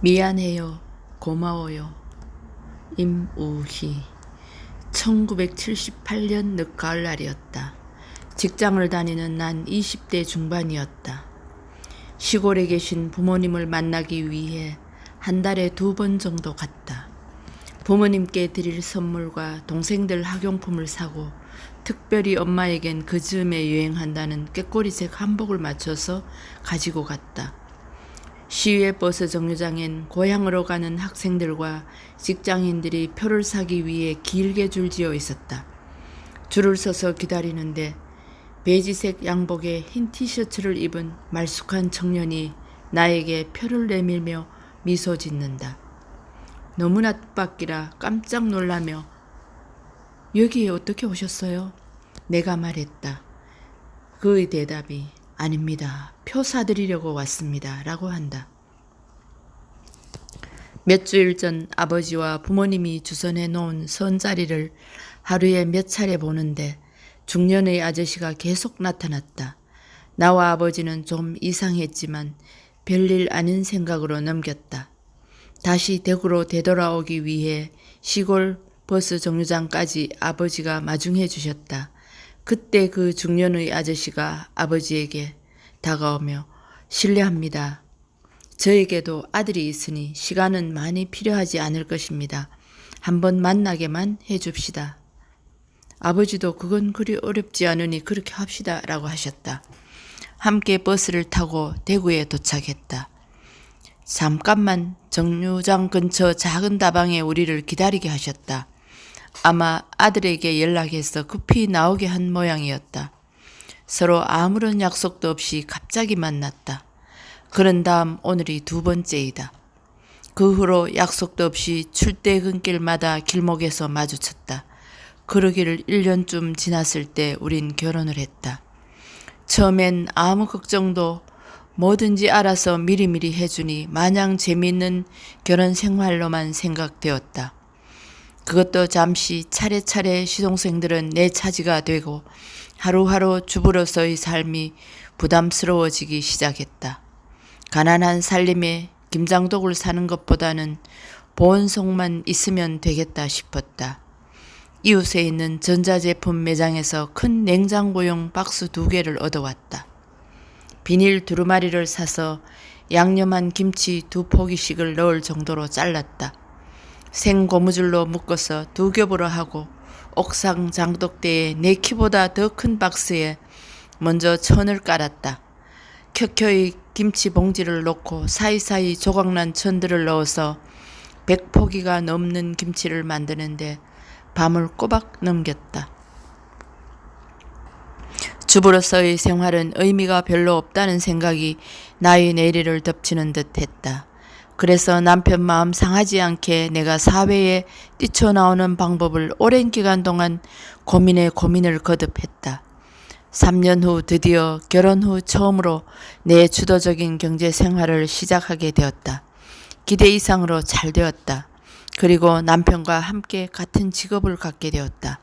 미안해요. 고마워요. 임우희. 1978년 늦가을 날이었다. 직장을 다니는 난 20대 중반이었다. 시골에 계신 부모님을 만나기 위해 한 달에 두 번 정도 갔다. 부모님께 드릴 선물과 동생들 학용품을 사고 특별히 엄마에겐 그 즈음에 유행한다는 꾀꼬리색 한복을 맞춰서 가지고 갔다. 시외 버스 정류장엔 고향으로 가는 학생들과 직장인들이 표를 사기 위해 길게 줄지어 있었다. 줄을 서서 기다리는데 베이지색 양복에 흰 티셔츠를 입은 말쑥한 청년이 나에게 표를 내밀며 미소 짓는다. 너무나 뜻밖이라 깜짝 놀라며 여기에 어떻게 오셨어요? 내가 말했다. 그의 대답이 아닙니다. 표 사드리려고 왔습니다. 라고 한다. 몇 주일 전 아버지와 부모님이 주선해 놓은 선자리를 하루에 몇 차례 보는데 중년의 아저씨가 계속 나타났다. 나와 아버지는 좀 이상했지만 별일 아닌 생각으로 넘겼다. 다시 대구로 되돌아오기 위해 시골 버스 정류장까지 아버지가 마중해 주셨다. 그때 그 중년의 아저씨가 아버지에게 다가오며 실례합니다. 저에게도 아들이 있으니 시간은 많이 필요하지 않을 것입니다. 한번 만나게만 해 줍시다. 아버지도 그건 그리 어렵지 않으니 그렇게 합시다 라고 하셨다. 함께 버스를 타고 대구에 도착했다. 잠깐만 정류장 근처 작은 다방에 우리를 기다리게 하셨다. 아마 아들에게 연락해서 급히 나오게 한 모양이었다. 서로 아무런 약속도 없이 갑자기 만났다. 그런 다음 오늘이 두 번째이다. 그 후로 약속도 없이 출퇴근길마다 길목에서 마주쳤다. 그러기를 1년쯤 지났을 때 우린 결혼을 했다. 처음엔 아무 걱정도 뭐든지 알아서 미리미리 해주니 마냥 재미있는 결혼 생활로만 생각되었다. 그것도 잠시 차례차례 시동생들은 내 차지가 되고 하루하루 주부로서의 삶이 부담스러워지기 시작했다. 가난한 살림에 김장독을 사는 것보다는 보온속만 있으면 되겠다 싶었다. 이웃에 있는 전자제품 매장에서 큰 냉장고용 박스 두 개를 얻어왔다. 비닐 두루마리를 사서 양념한 김치 두 포기씩을 넣을 정도로 잘랐다. 생고무줄로 묶어서 두 겹으로 하고 옥상 장독대에 네 키보다 더 큰 박스에 먼저 천을 깔았다. 켜켜이 김치 봉지를 놓고 사이사이 조각난 천들을 넣어서 백 포기가 넘는 김치를 만드는데 밤을 꼬박 넘겼다. 주부로서의 생활은 의미가 별로 없다는 생각이 나의 내리를 덮치는 듯 했다. 그래서 남편 마음 상하지 않게 내가 사회에 뛰쳐나오는 방법을 오랜 기간 동안 고민에 고민을 거듭했다. 3년 후 드디어 결혼 후 처음으로 내 주도적인 경제 생활을 시작하게 되었다. 기대 이상으로 잘 되었다. 그리고 남편과 함께 같은 직업을 갖게 되었다.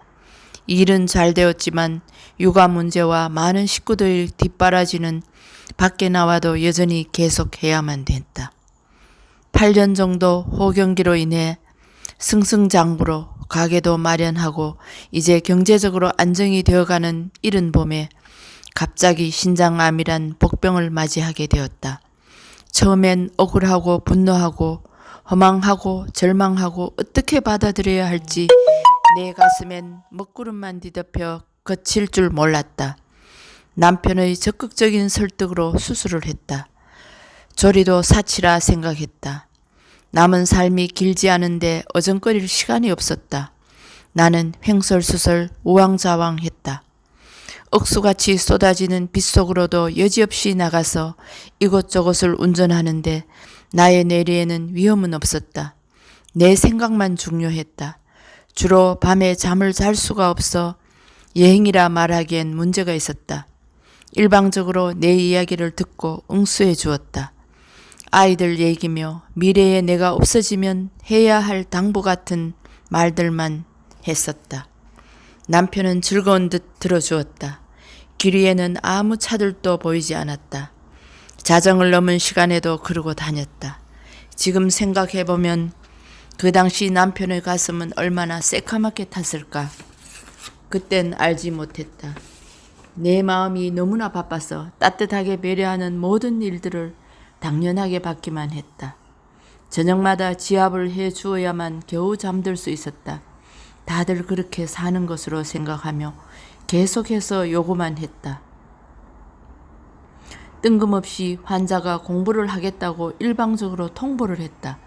일은 잘 되었지만 육아 문제와 많은 식구들 뒷바라지는 밖에 나와도 여전히 계속 해야만 됐다. 8년 정도 호경기로 인해 승승장구로 가게도 마련하고 이제 경제적으로 안정이 되어가는 이른 봄에 갑자기 신장암이란 복병을 맞이하게 되었다. 처음엔 억울하고 분노하고 허망하고 절망하고 어떻게 받아들여야 할지 내 가슴엔 먹구름만 뒤덮여 거칠 줄 몰랐다. 남편의 적극적인 설득으로 수술을 했다. 조리도 사치라 생각했다. 남은 삶이 길지 않은데 어정거릴 시간이 없었다. 나는 횡설수설 우왕좌왕했다. 억수같이 쏟아지는 빗속으로도 여지없이 나가서 이곳저곳을 운전하는데 나의 뇌리에는 위험은 없었다. 내 생각만 중요했다. 주로 밤에 잠을 잘 수가 없어 여행이라 말하기엔 문제가 있었다. 일방적으로 내 이야기를 듣고 응수해 주었다. 아이들 얘기며 미래에 내가 없어지면 해야 할 당부 같은 말들만 했었다. 남편은 즐거운 듯 들어주었다. 길 위에는 아무 차들도 보이지 않았다. 자정을 넘은 시간에도 그러고 다녔다. 지금 생각해보면 그 당시 남편의 가슴은 얼마나 새카맣게 탔을까. 그땐 알지 못했다. 내 마음이 너무나 바빠서 따뜻하게 배려하는 모든 일들을 당연하게 받기만 했다. 저녁마다 지압을 해 주어야만 겨우 잠들 수 있었다. 다들 그렇게 사는 것으로 생각하며 계속해서 요구만 했다. 뜬금없이 환자가 공부를 하겠다고 일방적으로 통보를 했다.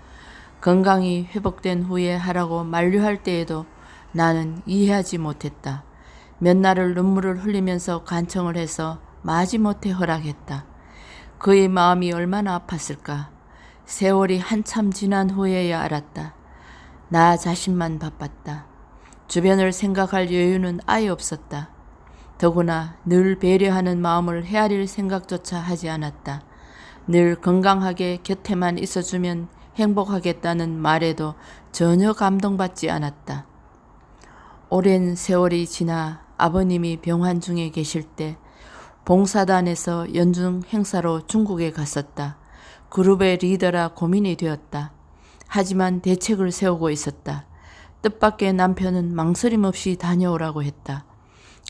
건강이 회복된 후에 하라고 만류할 때에도 나는 이해하지 못했다. 몇 날을 눈물을 흘리면서 간청을 해서 마지못해 허락했다. 그의 마음이 얼마나 아팠을까. 세월이 한참 지난 후에야 알았다. 나 자신만 바빴다. 주변을 생각할 여유는 아예 없었다. 더구나 늘 배려하는 마음을 헤아릴 생각조차 하지 않았다. 늘 건강하게 곁에만 있어주면 행복하겠다는 말에도 전혀 감동받지 않았다. 오랜 세월이 지나 아버님이 병환 중에 계실 때 봉사단에서 연중 행사로 중국에 갔었다. 그룹의 리더라 고민이 되었다. 하지만 대책을 세우고 있었다. 뜻밖의 남편은 망설임 없이 다녀오라고 했다.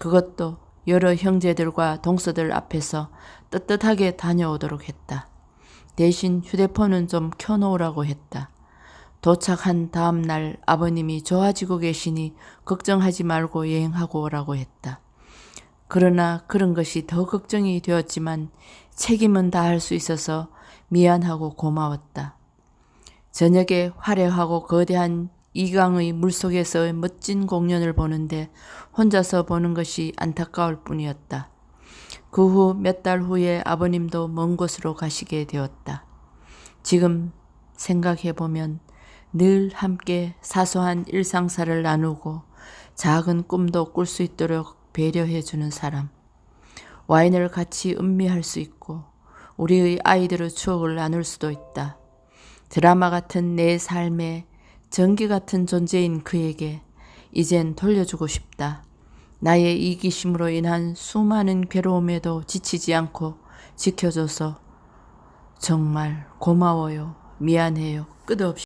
그것도 여러 형제들과 동서들 앞에서 떳떳하게 다녀오도록 했다. 대신 휴대폰은 좀 켜놓으라고 했다. 도착한 다음 날 아버님이 좋아지고 계시니 걱정하지 말고 여행하고 오라고 했다. 그러나 그런 것이 더 걱정이 되었지만 책임은 다할 수 있어서 미안하고 고마웠다. 저녁에 화려하고 거대한 이강의 물속에서의 멋진 공연을 보는데 혼자서 보는 것이 안타까울 뿐이었다. 그 후 몇 달 후에 아버님도 먼 곳으로 가시게 되었다. 지금 생각해보면 늘 함께 사소한 일상사를 나누고 작은 꿈도 꿀 수 있도록 배려해주는 사람. 와인을 같이 음미할 수 있고 우리의 아이들의 추억을 나눌 수도 있다. 드라마 같은 내 삶에 전기 같은 존재인 그에게 이젠 돌려주고 싶다. 나의 이기심으로 인한 수많은 괴로움에도 지치지 않고 지켜줘서 정말 고마워요. 미안해요. 끝없이.